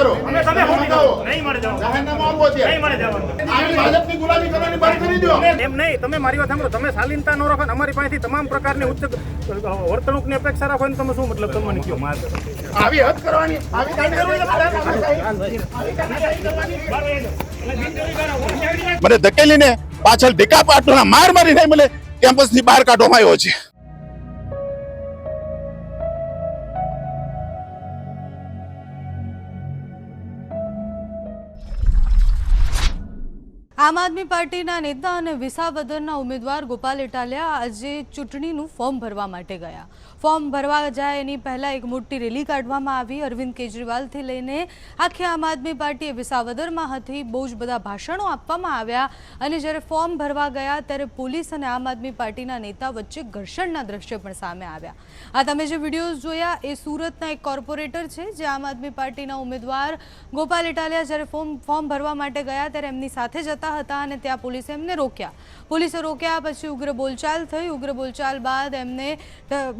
કરો. અમે તમે મંગાવો. નહીં મળે જવાનું. જાહેરનામું આપો છે. નહીં મળે જવાનું. આની ભાજપની ગુલામી કરવાની બંધ કરી દો. એમ નહીં તમે મારી વાત સાંભળો. તમે શાલીનતા ન રાખો અમારી પાસેથી તમામ પ્રકારની ઉચ્ચ વર્તણૂકની અપેક્ષા રાખો ને તમે શું મતલબ તમને કયો માર આવી હદ કરવાની. આવી કાયદેસર મને ધકેલીને પાછળ ઢીકા પાટોના માર મારી થાય મને કેમ્પસની બહાર કાઢવામાં આવ્યો છે. આમ આદમી પાર્ટીના નેતા અને વિસાવદરના ઉમેદવાર ગોપાલ ઇટાલિયા આજે ચૂંટણીનું ફોર્મ ભરવા માટે ગયા. ફોર્મ ભરવા જાય એની પહેલાં એક મોટી રેલી કાઢવામાં આવી. અરવિંદ કેજરીવાલથી લઈને આખી આમ આદમી પાર્ટીએ વિસાવદરમાં હતી. બહુ જ બધા ભાષણો આપવામાં આવ્યા અને જ્યારે ફોર્મ ભરવા ગયા ત્યારે પોલીસ અને આમ આદમી પાર્ટીના નેતા વચ્ચે ઘર્ષણના દ્રશ્યો પણ સામે આવ્યા. આ તમે જે વિડીયોઝ જોયા એ સુરતના એક કોર્પોરેટર છે જે આમ આદમી પાર્ટીના ઉમેદવાર ગોપાલ ઇટાલિયા જ્યારે ફોર્મ ફોર્મ ભરવા માટે ગયા ત્યારે એમની સાથે જતા હતા અને ત્યાં પોલીસે એમને રોક્યા. પોલીસે રોક્યા, પછી ઉગ્ર બોલચાલ થઈ. ઉગ્ર બોલચાલ બાદ એમને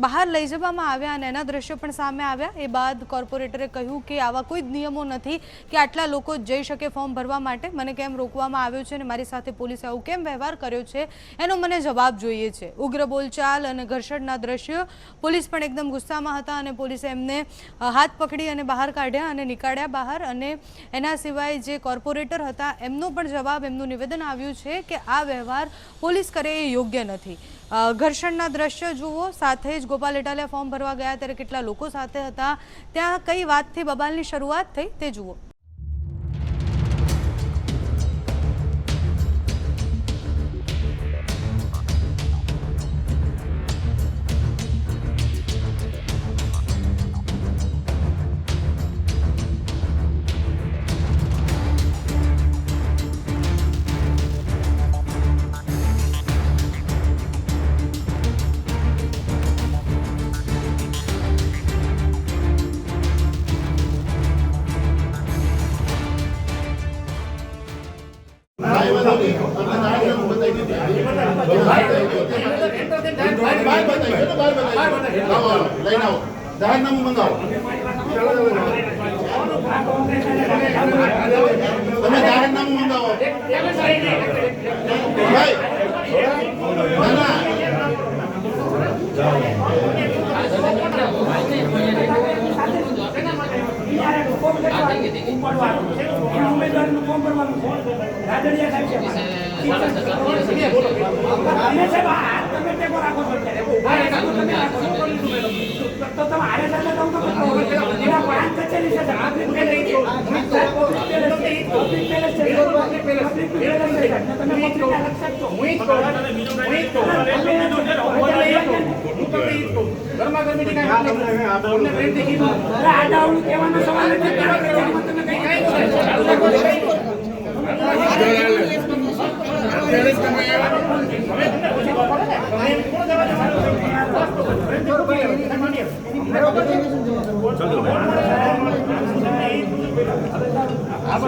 બહાર લઈ જવામાં આવ્યા અને એના દ્રશ્યો પણ સામે આવ્યા. એ બાદ કોર્પોરેટરે કહ્યું કે આવા કોઈ જ નિયમો નથી કે આટલા લોકો જઈ શકે ફોર્મ ભરવા માટે. મને કેમ રોકવામાં આવ્યો છે અને મારી સાથે પોલીસે આવું કેમ વ્યવહાર કર્યો છે? એનો મને જવાબ જોઈએ છે. ઉગ્ર બોલચાલ અને ઘર્ષણના દ્રશ્યો પોલીસ પણ એકદમ ગુસ્સામાં હતા અને પોલીસે એમને હાથ પકડી અને બહાર કાઢ્યા અને નીકાળ્યા બહાર. અને એના સિવાય જે કોર્પોરેટર હતા, એમનો પણ જવાબ એમનું નિવેદન આવ્યું છે કે આ વ્યવહાર પોલીસ કરે એ યોગ્ય નથી. ઘર્ષણના દ્રશ્ય જુઓ, સાથે જ ગોપાલ ઇટાલિયા ફોર્મ ભરવા ગયા ત્યારે કેટલા લોકો સાથે હતા. ત્યાં કઈ વાતથી બબાલની શરૂઆત થઈ તે જુઓ. જાહેરનામું મંગાવો તમે જાહેરનામું મંગાવો ભાઈ હું ગરમી પ્રેમથી રહું છું. જાહેરનામું મંગાવી દો. આ મંગાઈ દો. આ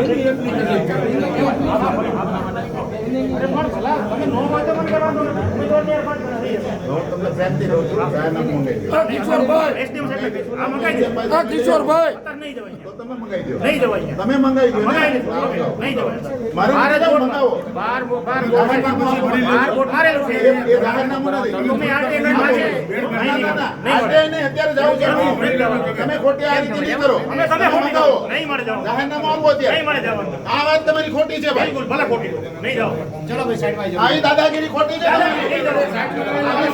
કિશોરભાઈ. તમે મંગાવી દો. નહીં જવાય બાર તમે ખોટી આ રીતે કરો. અમે તમે ખોટી મંગાવો. નહીં મળે જવાનું. જાહેરનામું આપો છે. નહીં મળે જવાનું. આ વાત તમારી ખોટી છે ભાઈ ભલે ખોટી નહીં જાઓ આવી દાદાગીરી ખોટી છે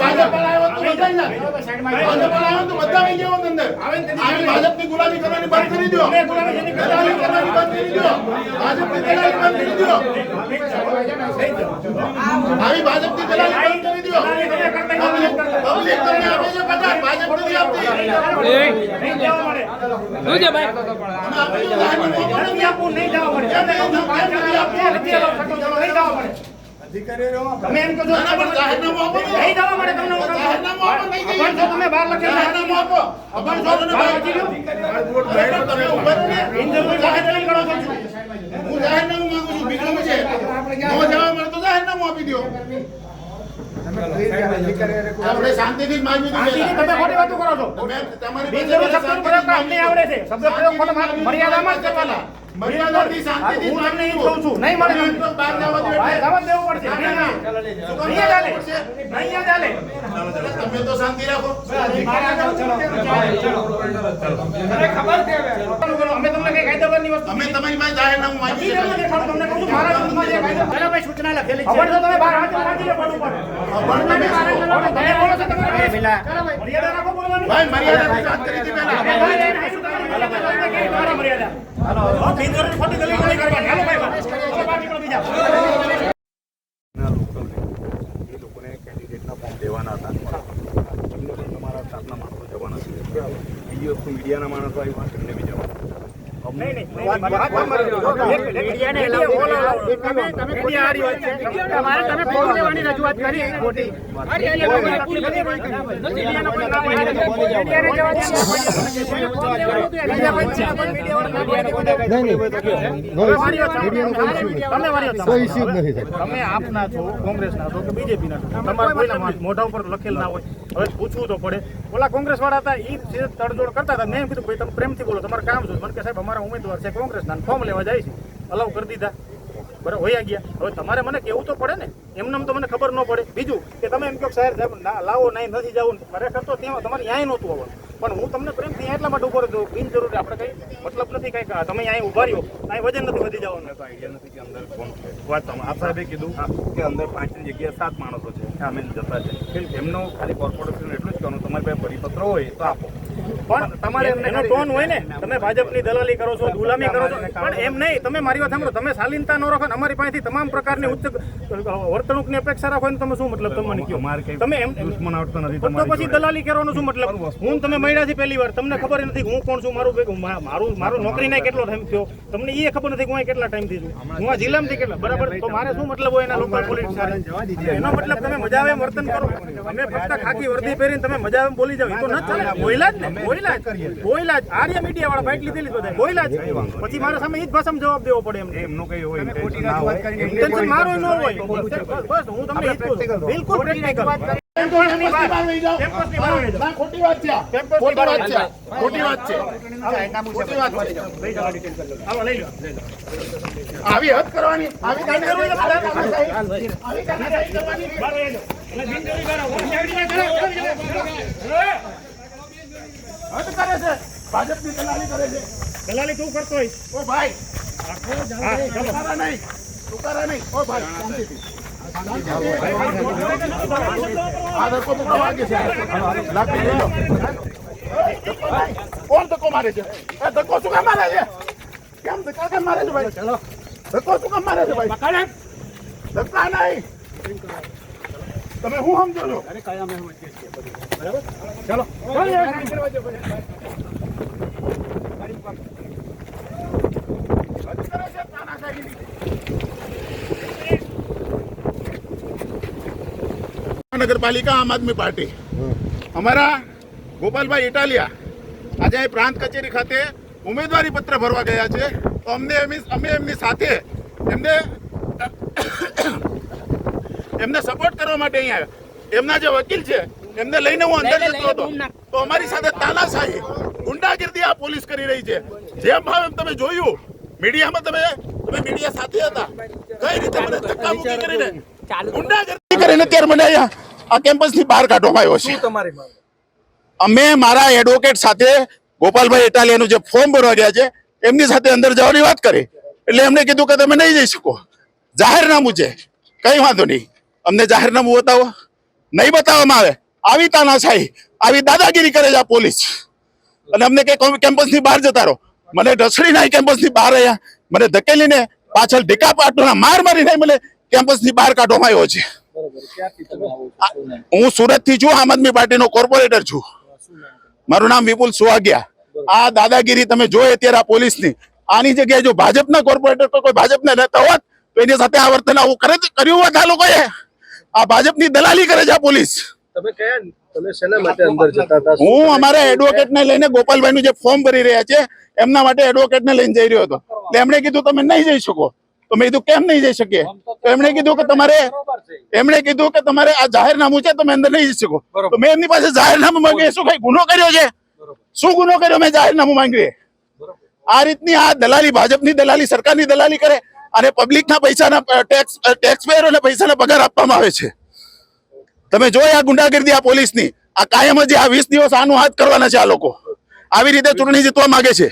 ભાજપ વાળા આવ્યો તો બધા ના. ભાજપ વાળા આવ્યો તો બધા આવી જાઓ અંદર. આવી ભાજપની ગુલામી કરવાની બંધ કરી દો. ગુલામી જેની કરતા દલાલી કરવાની બંધ કરી દો. ભાજપની દલાલી બંધ કરી દો. આવી ભાજપની દલાલી બંધ કરી દો. પબ્લિક પબ્લિક તમને આપે છે પગાર, ભાજપ નથી આપતી. નહીં જવા મળે. જાહેરનામું આપો ને. નથી આપવું, નહીં જવા મળે. નથી જવા મળે. તમે એમ કહો છો, જાહેરનામું. નહીં જવા મળે તમને છું. જાહેરનામું નહીં જઈએ. તમે બહાર લખેલું છે. જાહેરનામું છો ભાઈ. લખી લો. તમે ઊભા રહો ને. બિનજરૂરી જાહેરાત કરો છો. હું જાહેરનામું માંગુ છું બીજું છે જવા મળે તો જાહેરનામું આપી દો આપણે શાંતિથી જ માંગ્યું તમે ખોટી વાતો કરો છો. તમારી બિનજરૂરી પાસે પ્રયોગ અમને આવડે છે. શબ્દ પ્રયોગ ખોટો મર્યાદામાં જ કરવાના મર્યાદાથી શાંતિથી હું તમને ઈ કહું છું. નહીં મળે તો બહાર જવા દો એટલે. જવા દેવું પડશે. નહીં ના. નહીં હાલે. તમે તો શાંતિ રાખો. અમે તમને કઈ કાયદેસરની વસ્તુ અમે તમારી પાસે જાહેરનામું માંગ્યું તમને કહું છું, મારા વિરુદ્ધમાં જે કાયદો- પહેલા ભાઈ સૂચના લખેલી છે. ખબર તો તમે બહાર હાથ રાખીને પડવું પડે. પણ તમે બોલો છો તમે મર્યાદા રાખો બોલવાની. ભાઈ મર્યાદાથી વાત કરી હતી પહેલા મર્યાદા હાલો મર્યાદા? હવે બિનજરૂરી ખોટી દલીલ નહીં કરવાની. હાલો ભાઈ, ભાઈ. ચાલો બહાર નીકળો બીજા. ના લોકલ એ લોકોને કેન્ડિડેટના ફોર્મ દેવાના હતા એમને પણ તમારા સ્ટાફના માણસો જવાના છે બીજી વસ્તુ મીડિયાના માણસો આવ્યા એમને બી જવાના નહીં, નહીં, નહીં, વાત- વાત તમારી. મીડિયાને allow- બોલો, તમે- તમે મીડિયા હારી વાત છે. તમારે તમે ફોર્મ લેવાની રજૂઆત કરી ખોટી. મીડિયાનો કોઈ નામ નથી. મીડિયાનો કોઈ નામ નથી. મીડિયાને જવા દે. હવે મારી વાત સાંભળો. તમે સાંભળો. તમે આપના છો, કોંગ્રેસના છો કે બીજેપીના છો તમારા મોઢા ઉપર લખેલ ના હોય હવે પૂછવું તો પડે. ઓલા કોંગ્રેસ વાળા હતા એ જે તડજોડ કરતા હતા, મેં એમ કીધું, ભાઈ, તમે પ્રેમથી બોલો, તમારે કામ શું મને કે, સાહેબ, અમારા ઉમેદવાર છે કોંગ્રેસના ફોર્મ લેવા જાય છે. અલાવ કરી દીધા. બરાબર હોયા ગયા. હવે તમારે મને કેવું તો પડે ને. એમને તો મને ખબર ન પડે. બીજું કે તમે એમ કહો સાહેબ લાવો, નહીં, નથી જવું. ખરેખર તો ત્યાં તમારે ન્યાય નહોતું આવવાનું પણ હું તમને પ્રેમથી એટલા માટે ઊભો રહ્યો બિનજરૂરી આપણે કઈ મતલબ નથી કઈ કે તમે અહીંયા ઊભા રહ્યો અહીં વજન નથી વધી જવાનું. તો આઈડિયા નથી કે અંદર કોણ છે. વાત તમે આપ સાહેબે કીધું કે અંદર પાંચની જગ્યાએ સાત માણસો છે. અમે જતા છે. એમનો ખાલી કોર્પોરેશન એટલું જ કહેવાનું તમારી પાસે પરિપત્ર હોય તો આપો. પણ તમારે એનો ટોન હોય ને તમે ભાજપની દલાલી કરો છો ગુલામી કરો છો પણ એમ નહીં તમે મારી વાત સાંભળો તમે શાલીનતા ન રાખો ને અમારી પાસેથી તમામ પ્રકારની ઉચ્ચ વર્તણૂકની અપેક્ષા રાખો ને તમે શું મતલબ તમને કયો? તમે એમ દુશ્મન આવતો નથી તો પછી દલાલી કરવાનો શું મતલબ? હું તમે મળ્યા છે પહેલી વાર તમને ખબર નથી હું કોણ છું મારું મારું મારું નોકરી નહીં કેટલો ટાઈમ થયો? તમને એ ખબર નથી કે હું કેટલા ટાઈમથી છું. હું આ જિલ્લામાંથી કેટલા બરાબર તો મારે શું મતલબ હોય એના લોકલ પોલીસ એનો મતલબ તમે મજા આવે વર્તન કરો? અમે ફક્ત ખાખી વર્દી પહેરીને તમે મજા આવે બોલી જાવ એ તો ન ચાલે. બોલ્યા જ ને બોયલા જ બોયલા જ. આર્ય મીડિયા વાળા બાઇક લીધેલી બધા. બોયલા જ. પછી મારા સામે એ જ ભાષામાં જવાબ દેવો પડે એમ એમનો કઈ હોય ઇન્ટેન્શન મારું ન હોય. બસ હું તમને બિલકુલ પ્રેક્ટિકલ ખોટી વાત છે. ખોટી વાત. છે. ખોટી વાત છે. આવી હદ કરવાની. આવી કરવાની. હદ કરે છે. ભાજપની દલાલી કરે છે. દલાલી તું કરતો હોય. ઓ ભાઈ. તુકારા નહીં. તુકારા નહીં. ઓ ભાઈ શાંતિથી. કોણ ધક્કો મારે છે. ધક્કો શું કામ મારે છે? કેમ ધક્કા કેમ મારે છે ભાઈ? ધક્કો શું કામ મારે છે ભાઈ? ધક્કા નહીં. તમે હું સમજો છો? ચાલો. નગરપાલિકા આમ આદમી પાર્ટી. અમારા ગોપાલભાઈ ઇટાલિયા આજે અહીં પ્રાંત કચેરી ખાતે ઉમેદવારી પત્ર ભરવા ગયા છે. તો અમને અમે એમની સાથે એમને એમને સપોર્ટ કરવા માટે અહીં આવ્યા. એમના જે વકીલ છે એમને લઈને હું અંદર જતો હતો. તો અમારી સાથે તાનાશાહી ગુંડાગીર્દી આ પોલીસ કરી રહી છે. જેમ ભાવ એમ તમે જોયું મીડિયામાં તમે તમે મીડિયા સાથે હતા. કઈ રીતે મને ધક્કા મુક્કી કરીને ગુંડાગીર્દી કરીને ત્યારે મને અહીંયા આ કેમ્પસની બહાર કાઢવામાં આવ્યો છે. અમે મારા એડવોકેટ સાથે ગોપાલભાઈ એટાલિયાનું જે ફોર્મ ભરવા ગયા છે એમની સાથે અંદર જવાની વાત કરી. એટલે એમને કીધું કે તમે નહીં જઈ શકો. જાહેરનામું છે. કઈ વાંધો નહીં. અમને જાહેરનામું બતાવો? નહીં બતાવવામાં આવે? આવી તાનાશાહી, આવી દાદાગીરી કરે છે આ પોલીસ. અને અમને કે કેમ્પસની બહાર જતા રહો. મને ઢસડી નાખી કેમ્પસની બહાર રહ્યા. મને ધકેલીને પાછળ ઢીકા પાટોના માર મારીને મને કેમ્પસની બહાર કાઢવામાં આવ્યો છે. હું સુરતથી છું, આમ આદમી પાર્ટીનો કોર્પોરેટર છું. મારું નામ વિપુલ સુવાગિયા આ દાદાગીરી તમે જોઈ અત્યારે આ પોલીસની. આની જગ્યાએ જો ભાજપના કોર્પોરેટર કોઈ ભાજપના નેતા હોત, તો એની સાથે આ વર્તન આવું કરે કર્યું હોત આ લોકોએ. આ ભાજપની દલાલી કરે છે આ પોલીસ. તમે કયા તમે શેના માટે અંદર જતા હતા? હું અમારા એડવોકેટ ને લઈને ગોપાલભાઈ નું જે ફોર્મ ભરી રહ્યા છે એમના માટે એડવોકેટ ને લઈને જઈ રહ્યો હતો. એટલે એમણે કીધું તમે નહીં જઈ શકો. તો મેં કીધું કેમ નહીં જઈ શકીએ? તો એમણે કીધું કે તમારે એમણે કીધું કે તમારે આ જાહેરનામું છે તમે અંદર નહીં જઈ શકો. તો મેં એમની પાસે જાહેરનામું માંગ્યું શું કઈ ગુનો કર્યો છે? શું ગુનો કર્યો? મેં જાહેરનામું માંગ્યું આ રીતની આ દલાલી ભાજપની દલાલી સરકારની દલાલી કરે. અને પબ્લિકના પૈસાના ટેક્સ ટેક્સ પેયરોને પૈસાના પગાર આપવામાં આવે છે. તમે જોઈ આ ગુંડાગીરી આ પોલીસની. આ કાયમ જ આ વીસ દિવસ આનું હાથ કરવાના છે આ લોકો. આવી રીતે ચૂંટણી જીતવા માંગે છે.